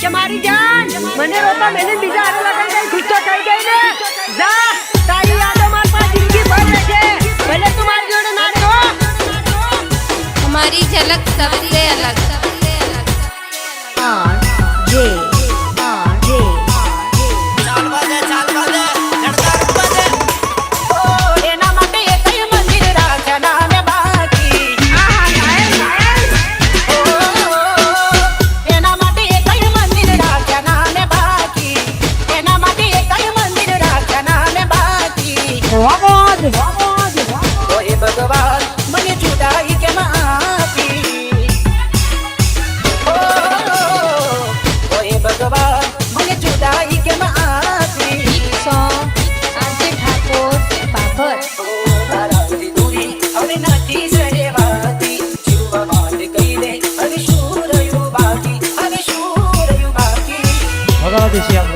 કે મારી જાન, મને રોતા મેને બીજા હારે લગન ગુસ્સો થઈ ગઈ ને. જા, તારી ઓએ ભગવાન મને જુદાઈ કેમ આપી ઓએ ભગવાન મને જુદાઈ કેમ આપી આજે ઠાકોર પાપડ Gracias.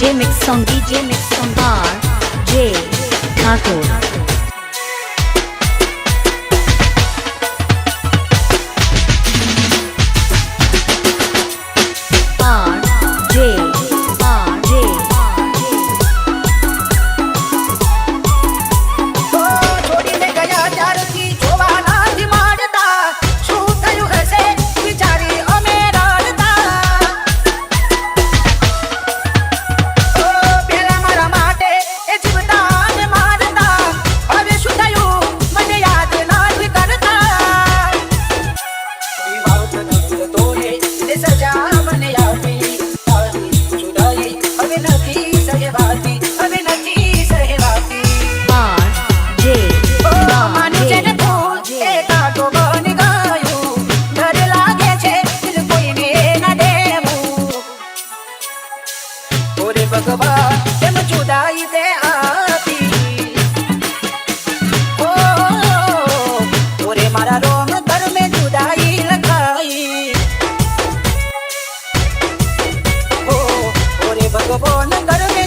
DJ Mix song, DJ Mix song bar, J Thakur ભગવાન કેમ જુદાઈ તે આપી. ઓ ઓરે મારા રોમ ધર્મે જુદાઈ લખાઈ. ઓ ઓરે ભગવાન ધર્મે